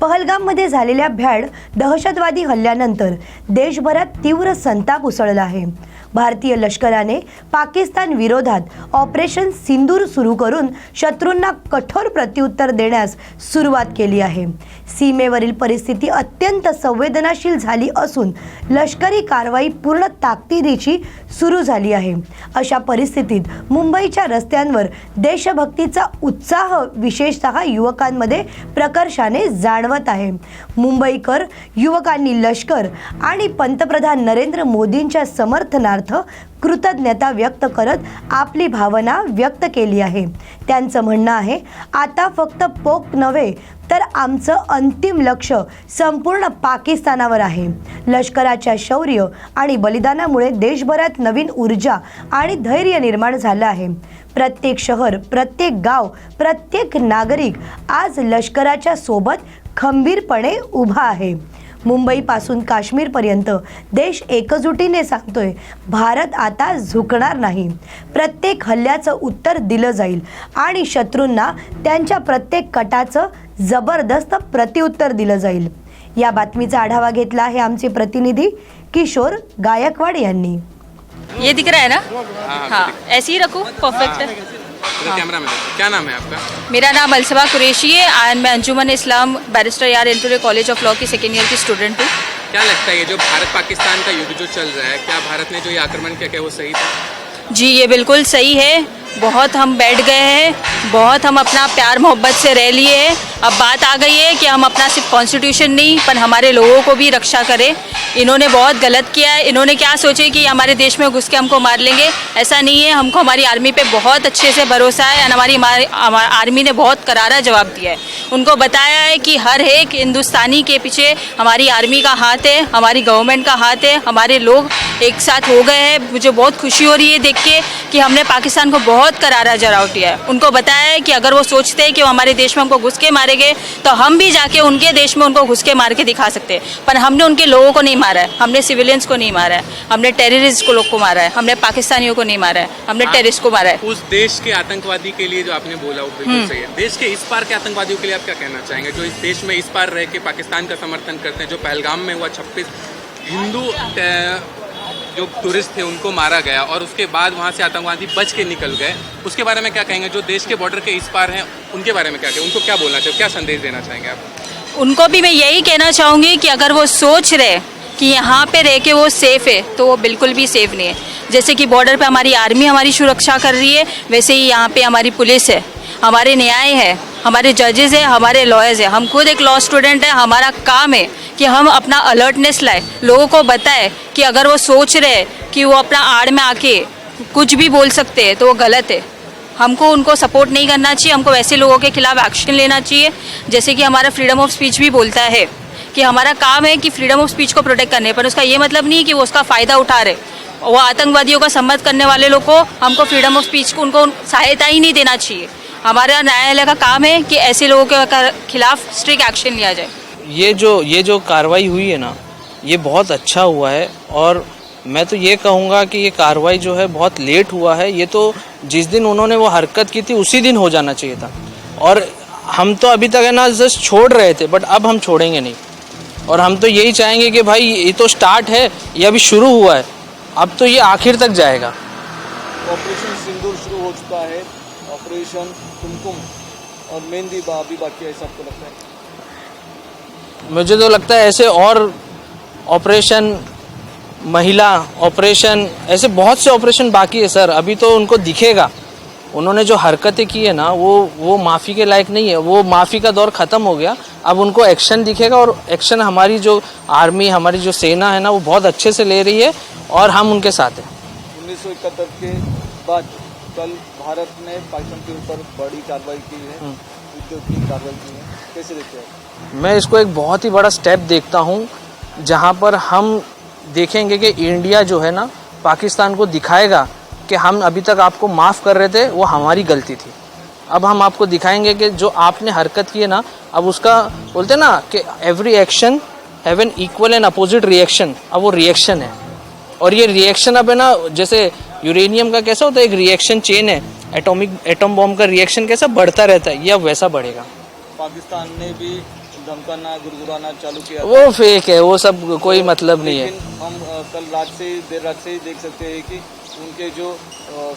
पहलगाममध्ये झालेल्या भ्याड दहशतवादी हल्ल्यानंतर देशभरात तीव्र संताप उसळला आहे. भारतीय लष्कराने पाकिस्तान विरोधात ऑपरेशन सिंदूर सुरू करून शत्रूंना कठोर प्रत्युत्तर देण्यास सुरुवात केली आहे. सीमेवरील परिस्थिती अत्यंत संवेदनाशील झाली असून लष्करी कारवाई पूर्ण ताकदीची सुरू झाली आहे. अशा परिस्थितीत मुंबईच्या रस्त्यांवर देशभक्तीचा उत्साह विशेषतः युवकांमध्ये प्रकर्षाने जाणवत आहे. मुंबईकर युवकांनी लष्कर आणि पंतप्रधान नरेंद्र मोदींच्या समर्थनार्थ कृतज्ञता व्यक्त करत आपली भावना व्यक्त केली आहे. त्यांचं म्हणणं आहे आता फक्त पोक नव्हे तर आमचं अंतिम लक्ष संपूर्ण पाकिस्तानावर आहे. लष्कराच्या शौर्य आणि बलिदानामुळे देशभरात नवीन ऊर्जा आणि धैर्य निर्माण झालं आहे. प्रत्येक शहर प्रत्येक गाव प्रत्येक नागरिक आज लष्कराच्या सोबत खंबीरपणे उभा आहे. मुंबईपासून काश्मीरपर्यंत देश एकजुटीने सांगतोय भारत आता झुकणार नाही. प्रत्येक हल्ल्याचं उत्तर दिलं जाईल आणि शत्रूंना त्यांच्या प्रत्येक कटाचं जबरदस्त प्रत्युत्तर दिलं जाईल. या बातमीचा आढावा घेतला आहे आमचे प्रतिनिधी किशोर गायकवाड यांनी. ये दिख रहा है ना? हाँ, हाँ ऐसे ही रखो परफेक्ट है. कैमरा में क्या नाम है आपका? मेरा नाम अलसबा कुरेशी है। एंड मैं अंजुमन इस्लाम बैरिस्टर यार इंटर कॉलेज ऑफ़ लॉ की सेकेंड ईयर की स्टूडेंट हूँ। क्या लगता है ये जो भारत पाकिस्तान का युद्ध जो चल रहा है क्या भारत ने जो ये आक्रमण किया क्या वो सही था? जी ये बिल्कुल सही है। बहुत हम बैठ गए हैं, बहुत हम अपना प्यार मोहब्बत से रह लिए हैं। अब बात आ गई है कि हम अपना सिर्फ़ कॉन्स्टिट्यूशन नहीं, पर हमारे लोगों को भी रक्षा करें। इन्होंने बहुत गलत किया है। इन्होंने क्या सोचे कि हमारे देश में घुस के हमको मार लेंगे? ऐसा नहीं है। हमको हमारी आर्मी पे बहुत अच्छे से भरोसा है और हमारी आर्मी ने बहुत करारा जवाब दिया है। उनको बताया है कि हर एक हिंदुस्तानी के पीछे हमारी आर्मी का हाथ है, हमारी गवर्नमेंट का हाथ है। हमारे लोग एक साथ हो गए हैं। मुझे बहुत खुशी हो रही है देख के कि हमने पाकिस्तान को बहुत करारा जवाब दिया है। उनको बताया है कि अगर वो सोचते हैं कि वो हमारे देश में हमको घुस के मारेंगे तो हम भी जाके उनके देश में उनको घुस के मार के दिखा सकते हैं। पर हमने उनके लोगों को नहीं मारा है। हमने सिविलियंस को नहीं मारा है। हमने टेररिस्ट को लोग को मारा है। हमने पाकिस्तानियों को नहीं मारा है। हमने टेररिस्ट को मारा है। उस देश के आतंकवादी के लिए जो आपने बोला वो बिल्कुल सही है। देश के इस पार के आतंकवादियों के लिए आप क्या कहना चाहेंगे? जो इस देश में इस पार रह के पाकिस्तान का समर्थन करते हैं जो पहलगाम में हुआ छब्बीस हिंदू जो टूरिस्ट थे, उनको मारा गया और उसके बाद वहाँ से आतंकवादी बच के निकल गए। उसके बारे में क्या कहेंगे? जो देश के बॉर्डर के इस पार हैं, उनके बारे में क्या कहेंगे उनको क्या बोलना चाहिए? क्या संदेश देना चाहेंगे आप? उनको भी मैं यही कहना चाहूँगी कि अगर वो सोच रहे कि यहाँ पे रह के वो सेफ़ है तो वो बिल्कुल भी सेफ़ नहीं है। जैसे कि बॉर्डर पे हमारी आर्मी हमारी सुरक्षा कर रही है, वैसे ही यहाँ पे हमारी पुलिस है, हमारे न्याय है। हमारे जजेस है, हमारे लॉयर्स है। हम खुद एक लॉ स्टूडेंट है, हमारा काम है कि हम अपना अलर्टनेस लाए। लोगों को बताए कि अगर वो सोच रहे कि वो अपना आड़ में आके कुछ भी बोल सकते हैं तो वो गलत है। हमको उनको सपोर्ट नहीं करना चाहिए, हमको वैसे लोगों के खिलाफ एक्शन लेना चाहिए। जैसे कि हमारा फ्रीडम ऑफ़ स्पीच भी बोलता है कि हमारा काम है कि फ्रीडम ऑफ़ स्पीच को प्रोटेक्ट करने, पर उसका ये मतलब नहीं कि वो उसका फ़ायदा उठा रहे। वो आतंकवादियों का सम्मत करने वाले लोग को हमको फ्रीडम ऑफ़ स्पीच को उनको सहायता ही नहीं देना चाहिए। हमारा न्यायालय का काम है कि ऐसे लोगों के खिलाफ स्ट्रिक्ट एक्शन लिया जाए। ये जो ये जो कार्रवाई हुई है ना ये बहुत अच्छा हुआ है और मैं तो ये कहूँगा कि ये कार्रवाई जो है बहुत लेट हुआ है। ये तो जिस दिन उन्होंने वो हरकत की थी उसी दिन हो जाना चाहिए था। और हम तो अभी तक है ना जस्ट छोड़ रहे थे बट अब हम छोड़ेंगे नहीं। और हम तो यही चाहेंगे कि भाई ये तो स्टार्ट है ये अभी शुरू हुआ है। अब तो ये आखिर तक जाएगा। ऑपरेशन सिंदूर शुरू हो चुका है। ऑपरेशन कुमकुम और मेहंदी बा अभी बाकी है सबको लगता है। मुझे तो लगता है ऐसे और ऑपरेशन महिला ऑपरेशन ऐसे बहुत से ऑपरेशन बाकी है सर। अभी तो उनको दिखेगा। उन्होंने जो हरकतें की है ना वो वो माफ़ी के लायक नहीं है। वो माफ़ी का दौर ख़त्म हो गया। अब उनको एक्शन दिखेगा और एक्शन हमारी जो आर्मी हमारी जो सेना है ना वो बहुत अच्छे से ले रही है और हम उनके साथ हैं। उन्नीस के बाद कल भारत ने पाकिस्तान के ऊपर बड़ी कार्रवाई की है युद्ध की कार्रवाई की है। कैसे देखते हैं मैं इसको एक बहुत ही बड़ा स्टेप देखता हूँ जहाँ पर हम देखेंगे कि इंडिया जो है ना पाकिस्तान को दिखाएगा कि हम अभी तक आपको माफ़ कर रहे थे वो हमारी गलती थी। अब हम आपको दिखाएँगे कि जो आपने हरकत की है ना अब उसका बोलते हैं ना कि every action have an equal and opposite reaction अब वो रिएक्शन है। और ये रिएक्शन अब है ना जैसे यूरेनियम का कैसा होता है? एक रिएक्शन चेन है। एटॉमिक एटम बॉम्ब का रिएक्शन कैसा बढ़ता रहता है? ये वैसा बढ़ेगा? पाकिस्तान ने भी धमकाना गुरगुराना चालू किया वो फेक है वो सब कोई मतलब नहीं है। हम कल रात से देर रात से ही देख सकते हैं कि उनके जो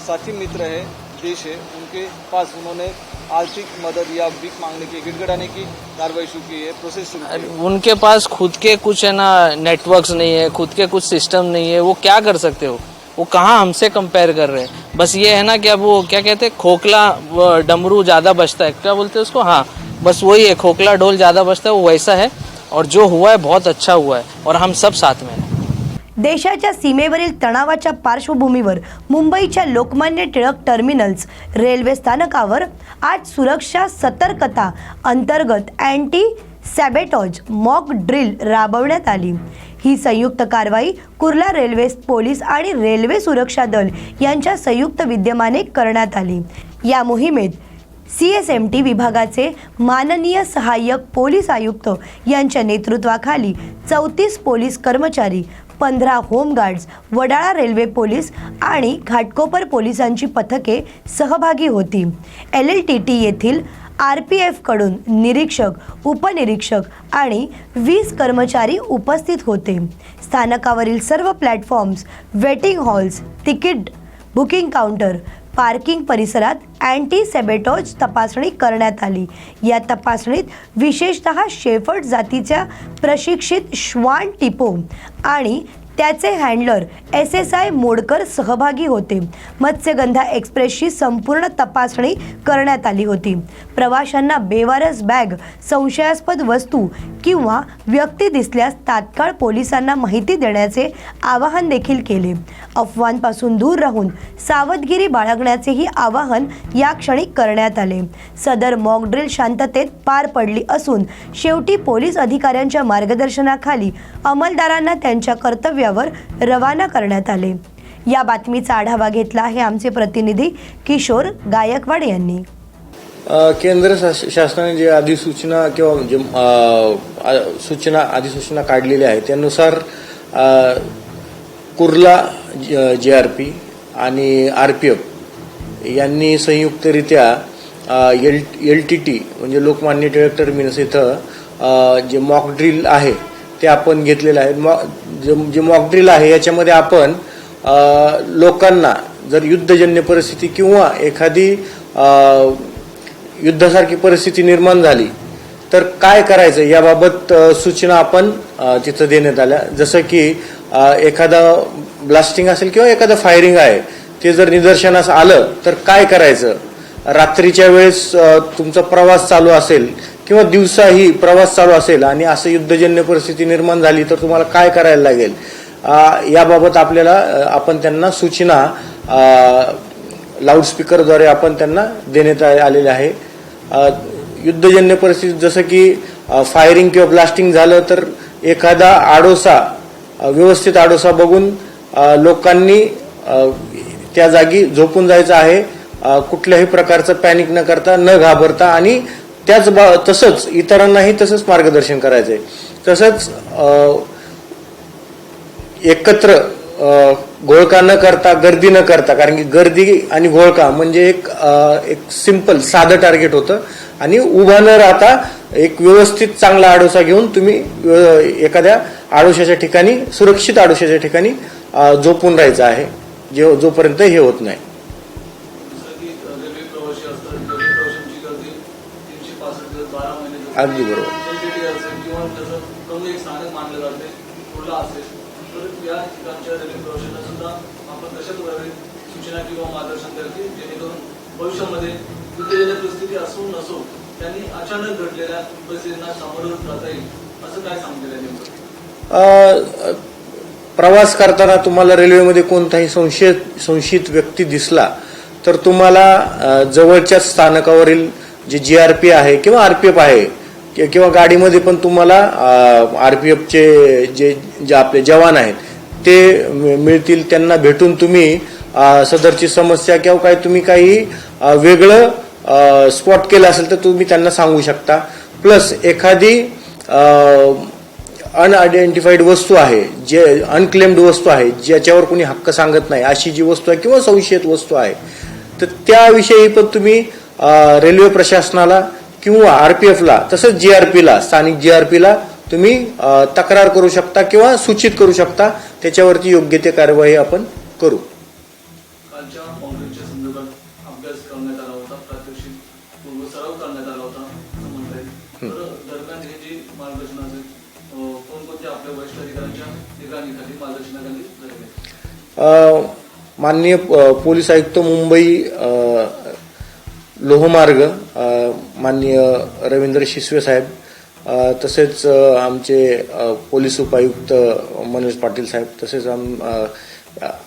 साथी मित्र है देश है उनके पास उन्होंने आर्थिक मदद या भीख मांगने की गिड़गिड़ाने की कार्रवाई शुरू की है प्रोसेस शुरू की उनके पास खुद के कुछ है ना नेटवर्क्स नहीं है खुद के कुछ सिस्टम नहीं है वो क्या कर सकते हो? वो कहाँ हमसे कंपेयर कर रहे हैं? बस ये है ना कि अब वो क्या कहते हैं खोखला डमरू ज़्यादा बजता है। क्या बोलते हैं उसको? हाँ बस वही है खोखला ढोल ज़्यादा बजता है वो वैसा है। और जो हुआ है बहुत अच्छा हुआ है। और हम सब साथ में हैं। देशाच्या सीमेवरील तणावाच्या पार्श्वभूमीवर मुंबईच्या लोकमान्य टिळक टर्मिनल्स रेल्वे स्थानकावर आज सुरक्षा सतर्कता अंतर्गत अँटी सॅबेटॉज मॉक ड्रिल राबवण्यात आली. ही संयुक्त कारवाई कुर्ला रेल्वे पोलीस आणि रेल्वे सुरक्षा दल यांच्या संयुक्त विद्यमाने करण्यात आली. या मोहिमेत सी एस एम टी विभागाचे माननीय सहाय्यक पोलीस आयुक्त यांच्या नेतृत्वाखाली चौतीस पोलीस कर्मचारी पंधरा होमगार्ड्स वडाळा रेल्वे पोलीस आणि घाटकोपर पोलिसांची पथके सहभागी होती. एल एल टी टी येथील आर पी एफकडून निरीक्षक उपनिरीक्षक आणि वीस कर्मचारी उपस्थित होते. स्थानकावरील सर्व platforms waiting halls ticket booking counter parking परिसरात अँटी सेबेटॉज तपासणी करण्यात आली. या तपासणीत विशेषतः शेफर्ड जातीच्या प्रशिक्षित श्वान टिपो आणि त्याचे handler S S I Modkar सहभागी होते. मत्स्यगंधा एक्सप्रेसची संपूर्ण तपासणी करण्यात आली होती. प्रवाशांना बेवारस बॅग संशयास्पद वस्तू किंवा व्यक्ती दिसल्यास तात्काळ पोलिसांना माहिती देण्याचे आवाहन देखील केले. अफवांपासून दूर राहून सावधगिरी बाळगण्याचेही आवाहन या क्षणी करण्यात आले. सदर मॉकड्रिल शांततेत पार पडली असून शेवटी पोलीस अधिकाऱ्यांच्या मार्गदर्शनाखाली अंमलदारांना त्यांच्या कर्तव्यावर रवाना करण्यात आले. या बातमीचा आढावा घेतला आहे आमचे प्रतिनिधी किशोर गायकवाड यांनी. केंद्र शास- शासनाने जे अधिसूचना किंवा जे सूचना अधिसूचना काढलेल्या आहे त्यानुसार कुर्ला जे आर पी आणि आर पी एफ यांनी संयुक्तरित्या एल एल टी टी म्हणजे लोकमान्य टिळक टर्मिनस इथं जे मॉक ड्रिल आहे ते आपण घेतलेलं आहे. मॉ जे जे मॉक ड्रिल आहे याच्यामध्ये आपण लोकांना जर युद्धजन्य परिस्थिती किंवा एखादी युद्धासारखी परिस्थिती निर्माण झाली तर काय करायचं? याबाबत सूचना आपण तिथं देण्यात आल्या. जसं की एखादं ब्लास्टिंग असेल किंवा एखादं फायरिंग आहे ते जर निदर्शनास आलं तर काय करायचं? रात्रीच्या वेळेस तुमचा प्रवास चालू असेल किंवा दिवसाही प्रवास चालू असेल आणि असं युद्धजन्य परिस्थिती निर्माण झाली तर तुम्हाला काय करायला लागेल? याबाबत आपल्याला आपण त्यांना सूचना लाऊडस्पीकरद्वारे आपण त्यांना देण्यात आलेले आहे. युद्धजन्य परिस्थितीत जसं की फायरिंग किंवा ब्लास्टिंग झालं तर एखादा आडोसा व्यवस्थित आडोसा बघून लोकांनी त्या जागी झोपून जायचं आहे. कुठल्याही प्रकारचं पॅनिक न करता न घाबरता आणि त्याच बा तसंच इतरांनाही तसंच मार्गदर्शन करायचं आहे तसंच एकत्र घोळका न करता गर्दी न करता कारण की गर्दी आणि घोळका म्हणजे एक एक सिंपल साधं टार्गेट होतं. आणि उभा न राहता एक व्यवस्थित चांगला आडोसा घेऊन तुम्ही एखाद्या आडोशाच्या ठिकाणी सुरक्षित आडोशाच्या ठिकाणी झोपून राहायचं आहे. जे जोपर्यंत हे होत नाही. अगदी बरोबर. भविष्यामध्ये त्यांनी अचानक घडलेल्या परिस्थितींना सामोरं जाता येईल. असं काय सांगितलं प्रवास करताना तुम्हाला रेल्वेमध्ये कोणताही संशय संशयित व्यक्ती दिसला तर तुम्हाला जवळच्याच स्थानकावरील जे जी आर पी आहे किंवा आर पी एफ आहे किंवा गाडीमध्ये पण तुम्हाला आर पी एफचे जे जे आपले जवान आहेत ते मिळतील त्यांना भेटून तुम्ही सदरची समस्या किंवा काही तुम्ही काही वेगळं स्पॉट केलं असेल तर तुम्ही त्यांना सांगू शकता. प्लस एखादी अनआयडेंटिफाईड वस्तू आहे जे अनक्लेम्ड वस्तू आहे ज्याच्यावर कोणी हक्क सांगत नाही अशी जी वस्तू आहे किंवा संशयित वस्तू आहे तर त्याविषयी पण तुम्ही रेल्वे प्रशासनाला किंवा आर पी एफला तसंच जी आर पीला स्थानिक जी आर पीला तुम्ही तक्रार करू शकता किंवा सूचित करू शकता त्याच्यावरती योग्य ते कारवाई आपण करू. माननीय पोलीस आयुक्त मुंबई लोहमार्ग माननीय रवींद्र शिसवे साहेब तसेच आमचे पोलीस उपायुक्त मनोज पाटील साहेब तसेच आम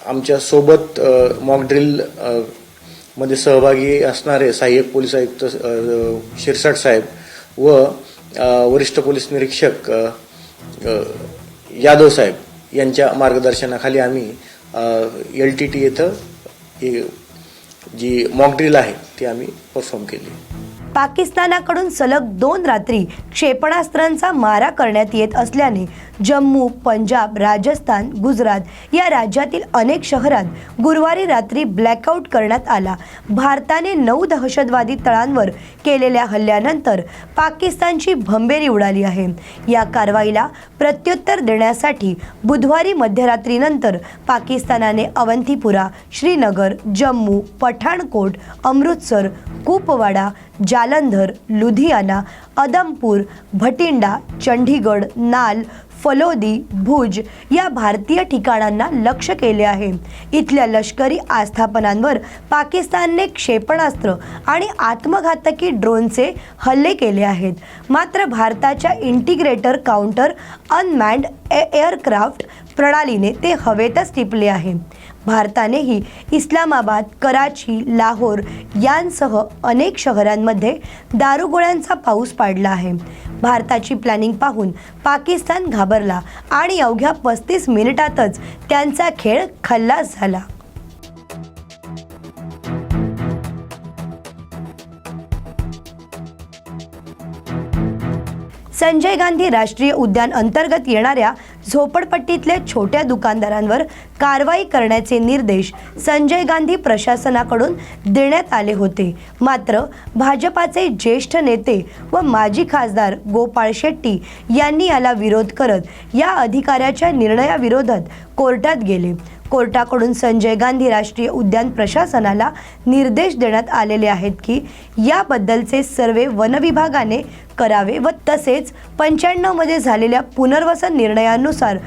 आमच्यासोबत मॉक ड्रिलमध्ये सहभागी असणारे सहाय्यक पोलीस आयुक्त शिरसाट साहेब व वरिष्ठ पोलीस निरीक्षक यादव साहेब यांच्या मार्गदर्शनाखाली आम्ही एल टी टी येथं ही जी मॉकड्रिल आहे ती आम्ही परफॉर्म केली. पाकिस्तानाकडून सलग दोन रात्री क्षेपणास्त्रांचा मारा करण्यात येत असल्याने जम्मू पंजाब राजस्थान गुजरात या राज्यातील अनेक शहरात गुरुवारी रात्री ब्लॅकआउट करण्यात आला. भारताने नऊ दहशतवादी तळांवर केलेल्या हल्ल्यानंतर पाकिस्तानची भंबेरी उडाली आहे. या कारवाईला प्रत्युत्तर देण्यासाठी बुधवारी मध्यरात्रीनंतर पाकिस्तानाने अवंतीपुरा श्रीनगर जम्मू पठाणकोट अमृतसर कुपवाडा जालंधर लुधियाना अदमपूर भटिंडा चंडीगड नाल फलोदी भुज या भारतीय ठिकाणांना लक्ष केले आहे. इथल्या लष्करी आस्थापनांवर पाकिस्तानने क्षेपणास्त्र आणि आत्मघातकी ड्रोनचे हल्ले केले आहेत. मात्र भारताच्या इंटिग्रेटर काउंटर अनमॅन्ड एअरक्राफ्ट प्रणालीने ते हवेतच टिपले आहे. भारतानेही इस्लामाबाद कराची लाहोर यांसह अनेक शहरांमध्ये दारुगोळ्यांचा पाऊस पाडला आहे. भारताची प्लॅनिंग पाहून पाकिस्तान घाबरला आणि अवघ्या पस्तीस मिनिटातच त्यांचा खेळ खल्लास झाला. संजय गांधी राष्ट्रीय उद्यान अंतर्गत येणाऱ्या झोपडपट्टीतल्या छोट्या दुकानदारांवर कारवाई करण्याचे निर्देश संजय गांधी प्रशासनाकडून देण्यात आले होते. मात्र भाजपाचे ज्येष्ठ नेते व माजी खासदार गोपाळ शेट्टी यांनी याला विरोध करत या अधिकाऱ्याच्या निर्णयाविरोधात कोर्टात गेले. कोर्टाकडून संजय गांधी राष्ट्रीय उद्यान प्रशासनाला निर्देश देण्यात आलेले आहेत की याबद्दलचे सर्वे वनविभागाने करावे व तसेच पंच्याण्णवमध्ये झालेल्या पुनर्वसन निर्णयानुसार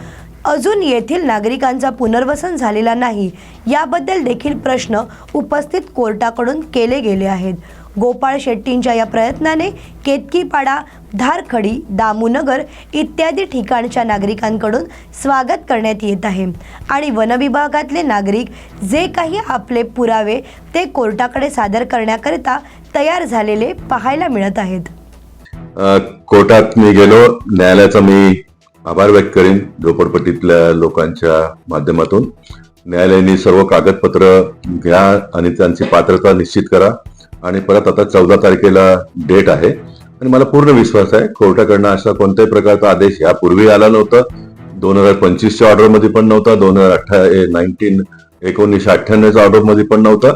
अजून येथील नागरिकांचा पुनर्वसन झालेला नाही याबद्दल देखील प्रश्न उपस्थित कोर्टाकडून केले गेले आहेत. गोपाळ शेट्टींच्या या प्रयत्नाने केतकीपाडा धारखडी दामूनगर इत्यादी ठिकाणच्या नागरिकांकडून स्वागत करण्यात येत आहे. आणि वनविभागातले नागरिक जे काही आपले पुरावे ते कोर्टाकडे सादर करण्याकरिता तयार झालेले पाहायला मिळत आहेत. कोर्टात मी गेलो. न्यायालयाचा मी आभार व्यक्त करीन झोपडपट्टीतल्या लोकांच्या माध्यमातून. न्यायालयाने सर्व कागदपत्र घ्या आणि त्यांची पात्रता निश्चित करा. आणि परत आता चौदा तारखेला डेट आहे. आणि मला पूर्ण विश्वास आहे कोर्टाकडनं असा कोणत्याही प्रकारचा आदेश यापूर्वी आला नव्हता. दोन हजार पंचवीसच्या ऑर्डरमध्ये पण नव्हता दोन हजार अठरा नाईन्टीन एकोणीसशे अठ्ठ्याण्णवच्या ऑर्डरमध्ये पण नव्हता.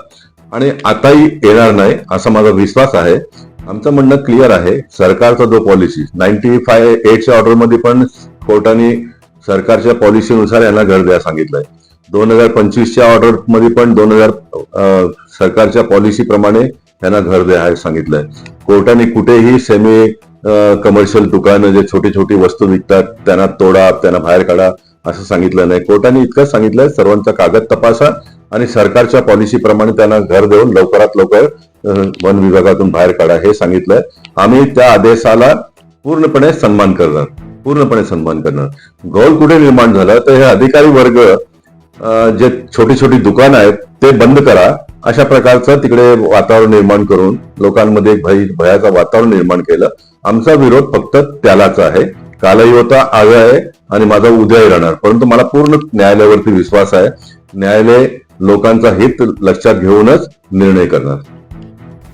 आणि आताही येणार नाही असा माझा विश्वास आहे. आमचं म्हणणं क्लिअर आहे सरकारचा जो पॉलिसी नाईन्टी फाय एटच्या ऑर्डरमध्ये पण कोर्टाने सरकारच्या पॉलिसीनुसार यांना घर द्या सांगितलंय. दोन हजार पंचवीसच्या ऑर्डरमध्ये पण दोन हजार सरकारच्या पॉलिसी प्रमाणे त्यांना घर द्या सांगितलंय. कोर्टाने कुठेही सेमी कमर्शियल दुकानं जे छोटी छोटी वस्तू विकतात त्यांना तोडा त्यांना बाहेर काढा असं सांगितलं नाही. कोर्टाने इतकंच सांगितलंय सर्वांचा कागद तपासा आणि सरकारच्या पॉलिसीप्रमाणे त्यांना घर देऊन लवकरात लवकर वन विभागातून बाहेर काढा हे सांगितलंय. आम्ही त्या आदेशाला पूर्णपणे सन्मान करणार पूर्णपणे सन्मान करणार. गौल कुठे निर्माण झाला? तर हे अधिकारी वर्ग जे छोटी छोटी दुकानं आहेत ते बंद करा. अशा प्रकारचं तिकडे वातावरण निर्माण करून लोकांमध्ये एक भय भयाचं वातावरण निर्माण केलं. आमचा विरोध फक्त त्यालाच आहे. कालही होता आज आहे आणि माझा उद्याही राहणार. परंतु मला पूर्ण न्यायालयावरती विश्वास आहे. न्यायालय लोकांचा हित लक्षात घेऊनच निर्णय करणार.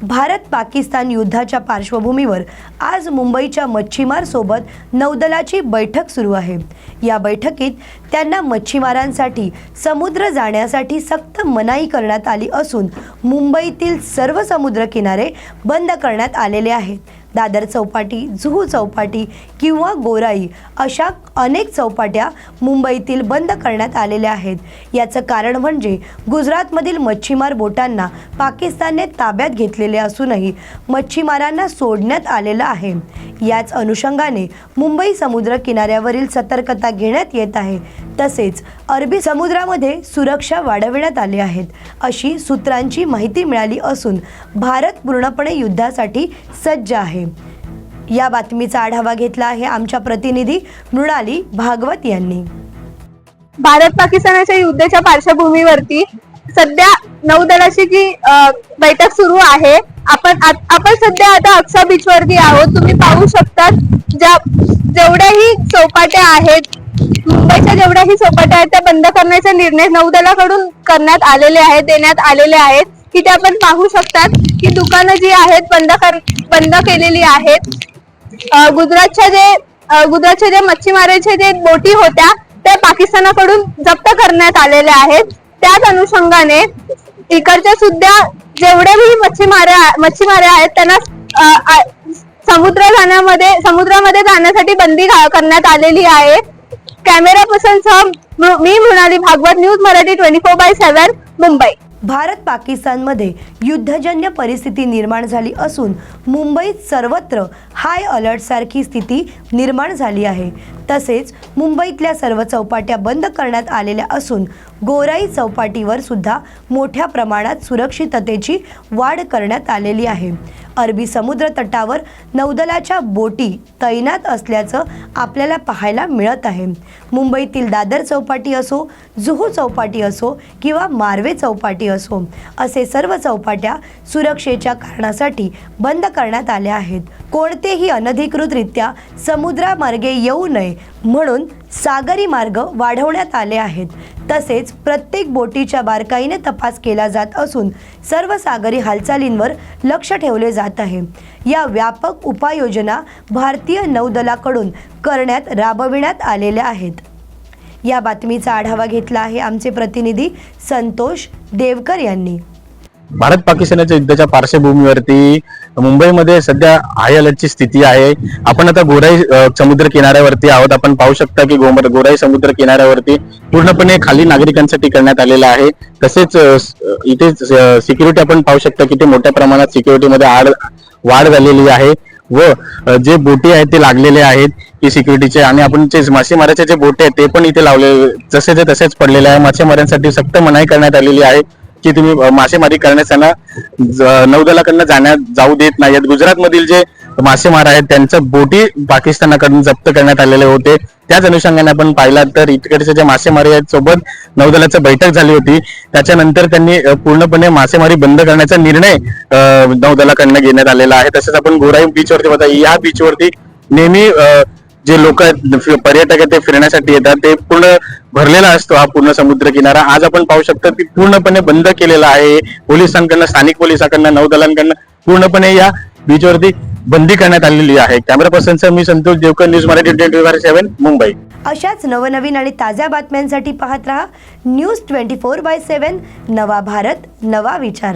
भारत पाकिस्तान युद्धाच्या पार्श्वभूमीवर आज मुंबईच्या मच्छीमार सोबत नौदलाची बैठक सुरू आहे. या बैठकीत त्यांना मच्छीमारांसाठी समुद्र जाण्यासाठी सक्त मनाई करण्यात आली असून मुंबईतील सर्व समुद्र किनारे बंद करण्यात आलेले आहेत. दादर चौपाटी जुहू चौपाटी किंवा गोराई अशा अनेक चौपाट्या मुंबईतील बंद करण्यात आलेल्या आहेत. याचं कारण म्हणजे गुजरातमधील मच्छीमार बोटांना पाकिस्तानने ताब्यात घेतलेले असूनही मच्छीमारांना सोडण्यात आलेलं आहे. याच अनुषंगाने मुंबई समुद्र किनाऱ्यावरील सतर्कता घेण्यात येत आहे. तसेच अरबी समुद्रामध्ये सुरक्षा वाढविण्यात आली आहेत. अशी सूत्रांची माहिती मिळाली असून भारत पूर्णपणे युद्धासाठी सज्ज आहे. या बातमीचा आढावा घेतला आहे आमच्या प्रतिनिधी मृणाली भागवत यांनी. भारत पाकिस्तानाच्या युद्धाच्या पार्श्वभूमीवरती सध्या नौदलाची जी बैठक सुरू आहे आपण आपण सध्या आता अक्सा बीच वरती आहोत. तुम्ही पाहू शकता ज्या जेवढ्याही चौपाट्या आहेत मुंबईच्या जेवढ्याही चौपाट्या आहेत त्या बंद करण्याचे निर्णय नौदलाकडून करण्यात आलेले आहेत देण्यात आलेले आहेत की ते आपण पाहू शकतात की दुकानं जी आहेत बंद कर बंद केलेली आहेत. गुजरातच्या जे गुजरातच्या जे मच्छीमारांच्या जे बोटी होत्या त्या पाकिस्तानाकडून जप्त करण्यात आलेल्या आहेत. त्याच अनुषंगाने इकडच्या सुद्धा जेवढेही मच्छीमारे मच्छीमारे आहेत त्यांना समुद्र जाण्यामध्ये समुद्रामध्ये जाण्यासाठी बंदी करण्यात आलेली आहे. कॅमेरा पर्सनसह मी Mrunali Bhagwat news Marathi twenty four by seven Mumbai. Bharat पाकिस्तानमध्ये युद्धजन्य परिस्थिती निर्माण झाली असून मुंबईत सर्वत्र हाय अलर्टसारखी स्थिती निर्माण झाली आहे. तसेच मुंबईतल्या सर्व चौपाट्या बंद करण्यात आलेल्या असून गोराई चौपाटीवर सुद्धा मोठ्या प्रमाणात सुरक्षिततेची वाढ करण्यात आलेली आहे. अरबी समुद्र तटावर नौदलाच्या बोटी तैनात असल्याचं आपल्याला पाहायला मिळत आहे. मुंबईतील दादर चौपाटी असो जुहू चौपाटी असो किंवा मार्वे चौपाटी असो असे सर्व चौपाट्या सुरक्षेच्या कारणासाठी बंद करण्यात आल्या आहेत. कोणतेही अनधिकृतरित्या समुद्रामार्गे येऊ नये म्हणून सागरी मार्ग वाढवण्यात आले आहेत. तसेच प्रत्येक बोटीच्या बारकाईने तपास केला जात असून सर्व सागरी हालचालींवर लक्ष ठेवले जात आहे. या व्यापक उपाययोजना भारतीय नौदलाकडून करण्यात राबविण्यात आलेल्या आहेत. या बातमीचा आढावा घेतला आहे आमचे प्रतिनिधी संतोष देवकर यांनी. भारत पाकिस्तानच्या युद्धाच्या पार्श्वभूमीवरती मुंबईमध्ये सध्या हाय अलर्टची स्थिती आहे. आपण आता गोराई समुद्र किनाऱ्यावरती आहोत. आपण पाहू शकता की गोम- गोराई समुद्र किनाऱ्यावरती पूर्णपणे खाली नागरिकांसाठी करण्यात आलेलं आहे. तसेच इथे सिक्युरिटी आपण पाहू शकता की ते मोठ्या प्रमाणात सिक्युरिटीमध्ये आड वाढ झालेली आहे व जे बोटी आहेत ते लागलेले आहेत की सिक्युरिटीचे आणि आपण जे मासेमाराचे जे बोटे आहेत ते पण इथे लावले जसे ते तसेच पडलेले आहे. मासेमाऱ्यांसाठी सक्त मनाई करण्यात आलेली आहे. की तुम्ही मासेमारी करण्यास त्यांना नौदलाकडनं जाण्यात जाऊ देत नाहीत गुजरातमधील जे मासेमार आहेत त्यांच्या बोटी पाकिस्तानाकडून जप्त करण्यात आलेले होते. त्याच अनुषंगाने आपण पाहिला तर इकडचे जे मासेमारी आहेत सोबत नौदलाची बैठक झाली होती. त्याच्यानंतर त्यांनी पूर्णपणे मासेमारी बंद करण्याचा निर्णय नौदलाकडनं घेण्यात आलेला आहे. तसेच आपण गोराई बीचवरती बघा. या बीचवरती नेहमी जे लोक पर्यटक आहेत ते फिरण्यासाठी येतात ते पूर्ण भरलेला असतो हा पूर्ण समुद्र किनारा आज आपण पाहू शकतो की पूर्णपणे बंद केलेला आहे. पोलिसांकडनं स्थानिक पोलिसांकडनं नौदलांकडनं पूर्णपणे या बीचवरती बंदी करण्यात आलेली आहे. कॅमेरा पर्सनचं मी Santosh Devkar news Marathi twenty seven Mumbai. अशाच नवनवीन आणि ताज्या बातम्यांसाठी पाहत रहा news twenty four by seven नवा भारत नवा विचार.